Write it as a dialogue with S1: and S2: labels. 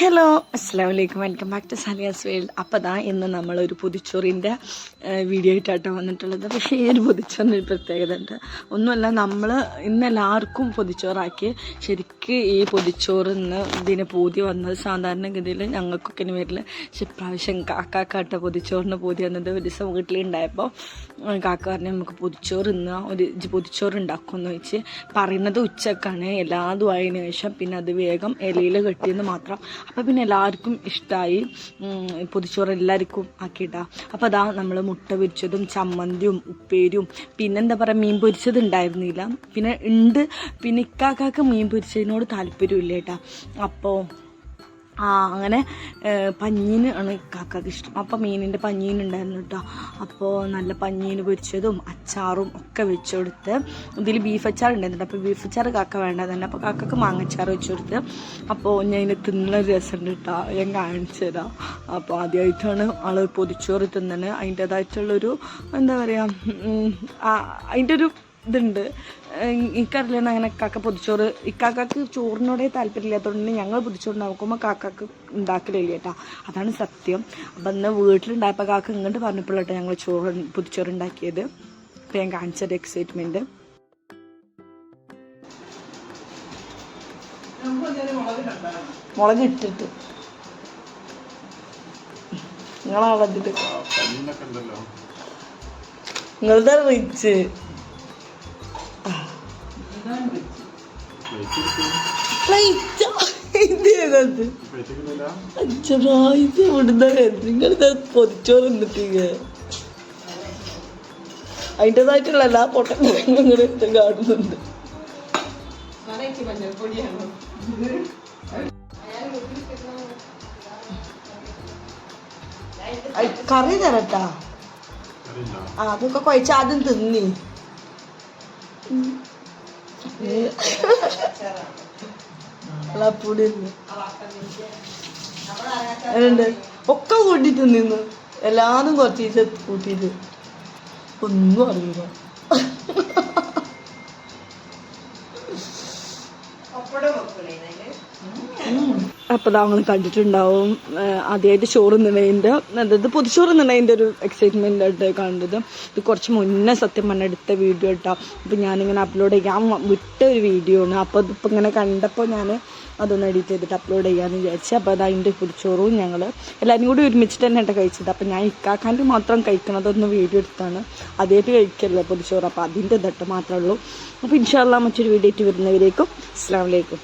S1: Hello അസ്സാം വലൈക്കും welcome back to Saliya's world അപ്പോൾ ദാ ഇന്ന് നമ്മളൊരു പുതിച്ചോറിന്റെ വീഡിയോ ആയിട്ടാണ് വന്നിട്ടുള്ളത്. പക്ഷേ ഈ ഒരു പൊതിച്ചോറിന് ഒരു പ്രത്യേകത ഉണ്ട് ഒന്നുമല്ല നമ്മൾ ഇന്ന് എല്ലാവർക്കും പൊതിച്ചോറാക്കി. ശരിക്ക് ഈ പൊതിച്ചോറ് ഇന്ന് ഇതിന് പൂതി വന്നത് സാധാരണഗതിയിൽ ഞങ്ങൾക്കൊക്കെ ഇനി വരില്ല. പക്ഷെ ഇപ്രാവശ്യം കാക്കാക്കാട്ട പൊതിച്ചോറിന് പൂതി വന്നത് ഒരു ദിവസം വീട്ടിലുണ്ടായപ്പോൾ കാക്ക പറഞ്ഞു നമുക്ക് പൊതിച്ചോറ് ഇന്ന് ഒരു പൊതിച്ചോറ് ഉണ്ടാക്കുമെന്ന് വെച്ച് പറയുന്നത് ഉച്ചക്കാണ്. എല്ലാതും ആയതിനു ശേഷം പിന്നെ അത് വേഗം ഇലയിൽ കെട്ടിയെന്ന് മാത്രം അപ്പം പിന്നെ എല്ലാവർക്കും ഇഷ്ടമായി പൊതിച്ചോറ് എല്ലാവർക്കും ആക്കിയിട്ടാ. അപ്പോൾ അതാ നമ്മൾ മുട്ട പൊരിച്ചതും ചമ്മന്തിയും ഉപ്പേരിയും. പിന്നെന്താ പറയുക മീൻ പൊരിച്ചത് ഉണ്ടായിരുന്നില്ല പിന്നെ ഉണ്ട് പിന്നെ ഇക്കാക്കാക്ക് മീൻ പൊരിച്ചതിനോട് താല്പര്യമില്ല കേട്ടാ അപ്പോൾ ആ അങ്ങനെ പഞ്ഞീന് ആണ് കാക്കക്ക് ഇഷ്ടം. അപ്പോൾ മീനിന്റെ പഞ്ഞീൻ ഉണ്ടായിരുന്നു കേട്ടോ അപ്പോൾ നല്ല പഞ്ഞീന് പൊരിച്ചതും അച്ചാറും ഒക്കെ വെച്ച് കൊടുത്ത് ഇതിൽ ബീഫ് അച്ചാർ ഉണ്ടായിരുന്നു അപ്പോൾ ബീഫ് അച്ചാർ കാക്ക വേണ്ടതന്നെ അപ്പോൾ കാക്കക്ക് മാങ്ങച്ചാർ വെച്ച് കൊടുത്ത് അപ്പോൾ ഞാൻ ഇതിന് തിന്നുന്ന രസമുണ്ട് കേട്ടോ ഞാൻ കാണിച്ചു തരാം. അപ്പോൾ ആദ്യമായിട്ടാണ് ആൾ പൊതിച്ചോറ് തിന്നണത് അതിന്റേതായിട്ടുള്ളൊരു എന്താ പറയുക അതിന്റെ ഒരു ഇതുണ്ട്. എനിക്കറിയില്ല അങ്ങനെ കാക്ക പൊതിച്ചോറ്. ഇക്കാക്കാക്ക് ചോറിനോടെ താല്പര്യമില്ലാത്തതുകൊണ്ട് ഞങ്ങൾ പൊതിച്ചോറ് നോക്കുമ്പോൾ കാക്കാക്ക് ഉണ്ടാക്കലില്ല കേട്ടോ. അതാണ് സത്യം. അപ്പം ഇന്ന് വീട്ടിലുണ്ടായപ്പോൾ കാക്ക ഇങ്ങോട്ട് പറഞ്ഞപ്പോഴാട്ടോ ഞങ്ങൾ ചോറ് പൊതിച്ചോറ് ഉണ്ടാക്കിയത് അപ്പം ഞാൻ കാണിച്ചൊരു എക്സൈറ്റ്മെന്റ് മുളക് ഇട്ടിട്ട് നിങ്ങളുടെ റിച്ച് പൊതിച്ചോറ് അതിന്റെതായിട്ടുള്ള എല്ലാ പൊട്ടങ്ങളും കാണുന്നുണ്ട് കറി തരട്ടാ. ആ അതൊക്കെ കുഴച്ച ആദ്യം തിന്നി. ഒക്കെ കൂട്ടിട്ട് നിന്ന്. എല്ലാതും കുറച്ച് കൂട്ടിയിട്ട്. ഒന്നും അറിയില്ല. അപ്പോൾ കണ്ടിട്ടുണ്ടാവും. ആദ്യമായിട്ട് ചോറ് നിന്നതിന്റെ അതായത് പൊതുച്ചോറ് നിന്നതിന്റെ ഒരു എക്സൈറ്റ്മെന്റ് ആയിട്ട് കാണുന്നത്. ഇത് കുറച്ച് മുന്നേ സത്യം പറഞ്ഞ എടുത്ത വീഡിയോ ഇട്ടാ അപ്പോൾ ഞാനിങ്ങനെ അപ്ലോഡ് ചെയ്യാൻ വിട്ട ഒരു വീഡിയോ ആണ്. അപ്പോൾ അതിപ്പോൾ ഇങ്ങനെ കണ്ടപ്പോൾ ഞാൻ അതൊന്ന് എഡിറ്റ് ചെയ്തിട്ട് അപ്ലോഡ് ചെയ്യാമെന്ന് വിചാരിച്ചു. അപ്പോൾ അത് അതിന്റെ പൊതിച്ചോറും ഞങ്ങൾ എല്ലാവരും കൂടി ഒരുമിച്ചിട്ട് തന്നെ കേട്ടോ കഴിച്ചത്. അപ്പോൾ ഞാൻ ഇക്കാക്കാന്റെ മാത്രം കഴിക്കണതൊന്ന് വീഡിയോ എടുത്താണ്. ആദ്യമായിട്ട് കഴിക്കല്ലോ പൊതിച്ചോറ്. അപ്പോൾ അതിന്റെ ഇതട്ട് മാത്രമേ ഉള്ളൂ. അപ്പോൾ ഇൻഷാല്ല മറ്റൊരു വീഡിയോ ആയിട്ട് വരുന്നവരേക്കും അസ്സാം വലൈക്കും